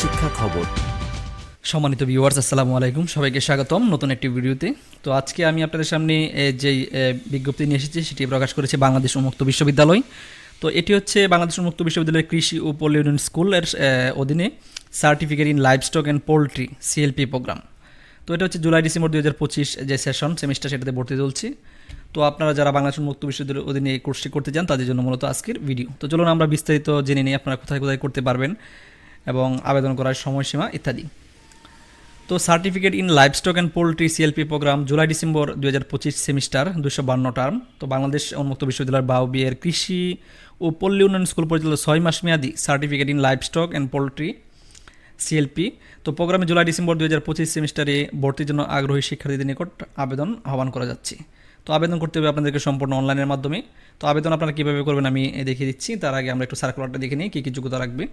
শিক্ষা খবর। সম্মানিত ভিউয়ার্স আসসালামু আলাইকুম। সবাইকে স্বাগতম নতুন একটি ভিডিওতে। তো আজকে আমি আপনাদের সামনে যেই বিজ্ঞপ্তি নিয়ে এসেছি, সেটি প্রকাশ করেছে বাংলাদেশ উন্মুক্ত বিশ্ববিদ্যালয়। তো এটি হচ্ছে বাংলাদেশ উন্মুক্ত বিশ্ববিদ্যালয়ের কৃষি ও পল্লী উন্নয়ন স্কুলের অধীনে certificate in livestock and poultry CLP program তো এটা হচ্ছে জুলাই ডিসেম্বর হাজার পঁচিশ যে সেশন সেমিস্টার সেটাতে ভর্তি চলছে। তো আপনারা যারা বাংলাদেশ মুক্ত বিশ্ববিদ্যালয়ের অধীনে কোর্সটি করতে চান, তাদের জন্য মূলত আজকের ভিডিও তো চলুন আমরা বিস্তারিত জেনে নিই, আপনারা কোথায় কোথায় করতে পারবেন। এবং আবেদন করার সময়সীমা ইত্যাদি। তো certificate in livestock and poultry CLP program, July December দু হাজার পঁচিশ সেমিস্টার দুশো বান্ন টার্ম। তো বাংলাদেশ উন্মুক্ত বিশ্ববিদ্যালয়ের বাউবি এর কৃষি ও পল্লী উন্নয়ন স্কুল পরিচালিত ছয় মাস মেয়াদি certificate in livestock and poultry CLP. তো প্রোগ্রামে জুলাই ডিসেম্বর দু হাজার পঁচিশ সেমিস্টারে ভর্তির জন্য আগ্রহী শিক্ষার্থীদের নিকট আবেদন আহ্বান করা যাচ্ছে। তো আবেদন করতে হবে আপনাদেরকে সম্পূর্ণ অনলাইনের মাধ্যমে। তো আবেদন আপনারা কীভাবে করবেন আমি দেখিয়ে দিচ্ছি। তার আগে আমরা একটু সার্কুলারটা দেখে নিই, কী কী যোগ্যতা রাখবে।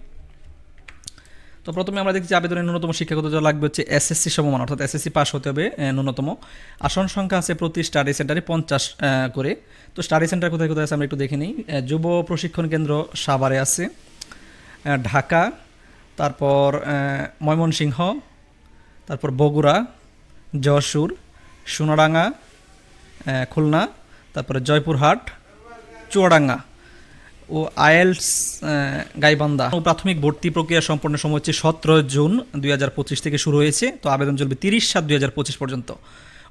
তো প্রথমে আমরা দেখছি আবেদনের ন্যূনতম শিক্ষাগত যোগ্যতা লাগবে হচ্ছে এসএসসি সমমান, অর্থাৎ এসএসসি পাস হতে হবে ন্যূনতম। আসন সংখ্যা আছে প্রতি স্টাডি সেন্টারে পঞ্চাশ করে। তো স্টাডি সেন্টার কোথায় কোথায় আছে আমরা একটু দেখে নিই। যুব প্রশিক্ষণ কেন্দ্র সাভারে আছে। ঢাকা। তারপর ময়মনসিংহ। তারপর বগুড়া, যশোর, সোনাডাঙ্গা খুলনা, তারপরে জয়পুরহাট, চুয়াডাঙ্গা। ও আয়েলস গাইবান্ধা। ও প্রাথমিক ভর্তি প্রক্রিয়া সম্পন্ন সময় হচ্ছে সতেরো জুন দুই হাজার পঁচিশ থেকে শুরু হয়েছে। তো আবেদন চলবে তিরিশ সাত দুই পর্যন্ত।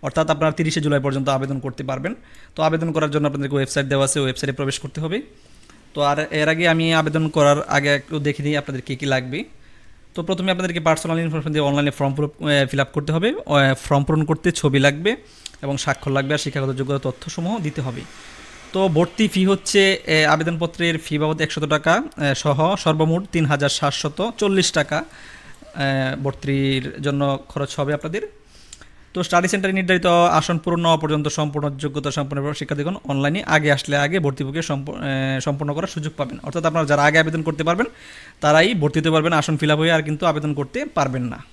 অর্থাৎ আপনারা তিরিশে জুলাই পর্যন্ত আবেদন করতে পারবেন। তো আবেদন করার জন্য আপনাদেরকে ওয়েবসাইট দেওয়া আছে, ওয়েবসাইটে প্রবেশ করতে হবে। তো আর এর আগে আমি আবেদন করার আগে একটু দেখে নিই আপনাদের কী কী লাগবে। তো প্রথমে আপনাদেরকে পার্সোনাল ইনফরমেশন দিয়ে অনলাইনে ফর্ম ফিল আপ করতে হবে। ফর্ম পূরণ করতে ছবি লাগবে এবং স্বাক্ষর লাগবে আর শিক্ষাগত যোগ্যতা তথ্যসমূহ দিতে হবে। তো ভর্তি ফি হচ্ছে আবেদনপত্রের ফি বাবদ একশত টাকা সহ সর্বমোট তিন হাজার সাতশত চল্লিশ টাকা ভর্তির জন্য খরচ হবে আপনাদের। তো স্টাডি সেন্টারে নির্ধারিত আসন পূরণ পর্যন্ত সম্পূর্ণ যোগ্যতা সম্পন্ন শিক্ষার্থীগণ অনলাইনে আগে আসলে আগে ভর্তি প্রক্রিয়া সম্প- এ, সম্পন্ন করার সুযোগ পাবেন। অর্থাৎ আপনারা যারা আগে আবেদন করতে পারবেন তারাই ভর্তি হতে পারবেন আসন ফিল আপ হয়ে আর কিন্তু আবেদন করতে পারবেন না।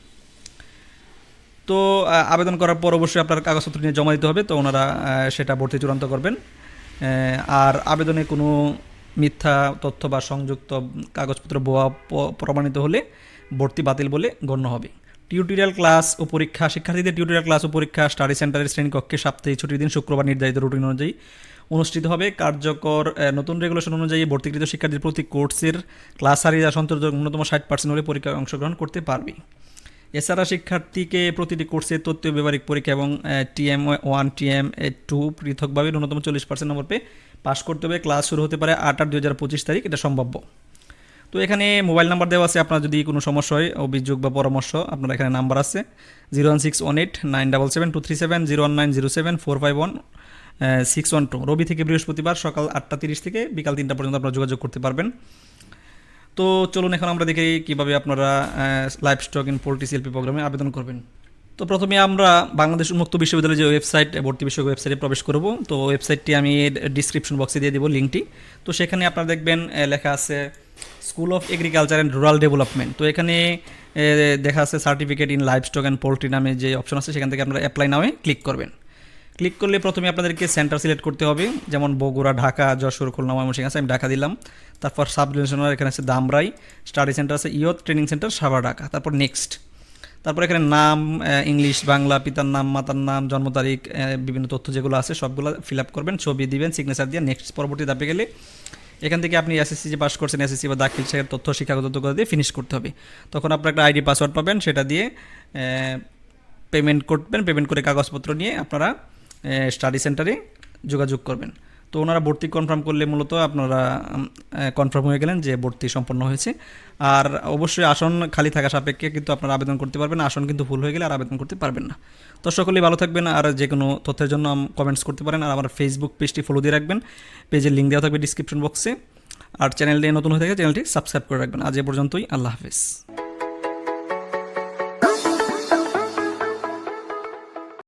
তো আবেদন করার পর অবশ্যই আপনার কাগজপত্র নিয়ে জমা দিতে হবে তো ওনারা সেটা ভর্তি চূড়ান্ত করবেন। আর আবেদনে কোনো মিথ্যা তথ্য বা সংযুক্ত কাগজপত্র বোয়া প্রমাণিত হলে ভর্তি বাতিল বলে গণ্য হবে। টিউটোরিয়াল ক্লাস ও পরীক্ষা, শিক্ষার্থীদের টিউটোরিয়াল ক্লাস ও পরীক্ষা স্টাডি সেন্টারের শ্রেণীকক্ষে সাপ্তাহিক ছুটির দিন শুক্রবার নির্ধারিত রুটিন অনুযায়ী অনুষ্ঠিত হবে। কার্যকর নতুন রেগুলেশন অনুযায়ী ভর্তিকৃত শিক্ষার্থীর প্রতি কোর্সের ক্লাস হারিয়ে সন্তোষজনক ন্যূনতম ষাট পার্সেন্ট হলে পরীক্ষায় অংশগ্রহণ করতে পারবে। এছাড়া শিক্ষার্থীকে প্রতিটি কোর্সে তথ্য ব্যবহারিক পরীক্ষা এবং টিএম ওয়ান টিএম টু পৃথকভাবে ন্যূনতম চল্লিশ পার্সেন্ট নম্বর পেয়ে পাস করতে হবে। ক্লাস শুরু হতে পারে আট আট দুই হাজার পঁচিশ তারিখ, এটা সম্ভাব্য। তো এখানে মোবাইল নাম্বার দেওয়া আছে, আপনার যদি কোনো সমস্যা হয়, অভিযোগ বা পরামর্শ, আপনার এখানে নাম্বার আছে। Zero one six one eight nine double seven two three seven, zero one nine zero seven four five one six one two. রবি থেকে বৃহস্পতিবার সকাল আটটা তিরিশ থেকে বিকাল তিনটা পর্যন্ত আপনারা যোগাযোগ করতে পারবেন। তো চলুন এখন আমরা দেখি কীভাবে আপনারা live stock in poultry CLP প্রোগ্রামে আবেদন করবেন। তো প্রথমে আমরা বাংলাদেশ উন্মুক্ত বিশ্ববিদ্যালয়ের যে ওয়েবসাইট ভর্তি বিষয়ক ওয়েবসাইটে প্রবেশ করব। তো ওয়েবসাইটটি আমি ডিসক্রিপশন বক্সে দিয়ে দেবো লিঙ্কটি তো সেখানে আপনারা দেখবেন লেখা আছে school of agriculture and rural development তো এখানে দেখা আছে certificate in livestock and poultry নামে যে অপশন আছে, সেখান থেকে আপনারা অ্যাপ্লাই নামে ক্লিক করবেন। ক্লিক করলে প্রথমে আপনাদেরকে সেন্টার সিলেক্ট করতে হবে। যেমন বগুড়া, ঢাকা, যশোর, খুলনা, ময়মনসিংহ আছে, আমি ঢাকা দিলাম। তারপর সাব ডিভিশনাল এখানে আছে দামরাই স্টাডি সেন্টার আছে ইয়ত ট্রেনিং সেন্টার সাভার ঢাকা। তারপর নেক্সট তারপর এখানে নাম ইংলিশ বাংলা, পিতার নাম, মাতার নাম, জন্ম তারিখ বিভিন্ন তথ্য যেগুলো আছে সবগুলো ফিল আপ করবেন, ছবি দিবেন সিগনেচার দিয়ে নেক্সট পরবর্তী ধাপে গেলে এখান থেকে আপনি এসএসসি যে পাস করছেন এসএসসি বা দাখিল সেখানে তথ্য, শিক্ষাগত যোগ্যতা দিয়ে ফিনিশ করতে হবে। তখন আপনার একটা আইডি পাসওয়ার্ড পাবেন, সেটা দিয়ে পেমেন্ট করবেন পেমেন্ট করে কাগজপত্র নিয়ে আপনারা স্টাডি সেন্টারে যোগাযোগ করবেন। তো ওনারা ভর্তি কনফার্ম করলে মূলত আপনারা কনফার্ম হয়ে গেলেন যে ভর্তি সম্পন্ন হয়েছে। আর অবশ্যই আসন খালি থাকা সাপেক্ষে কিন্তু আপনারা আবেদন করতে পারবেন, আসন কিন্তু ফুল হয়ে গেলে আর আবেদন করতে পারবেন না। তো সকলেই ভালো থাকবেন আর যে কোনো তথ্যের জন্য কমেন্টস করতে পারেন আর আমার ফেসবুক পেজটি ফলো দিয়ে রাখবেন। পেজের লিঙ্ক দেওয়া থাকবে ডিসক্রিপশন বক্সে আর চ্যানেলটি নতুন হয়ে থাকে চ্যানেলটি সাবস্ক্রাইব করে রাখবেন। আজ এ পর্যন্তই, আল্লাহ হাফিজ।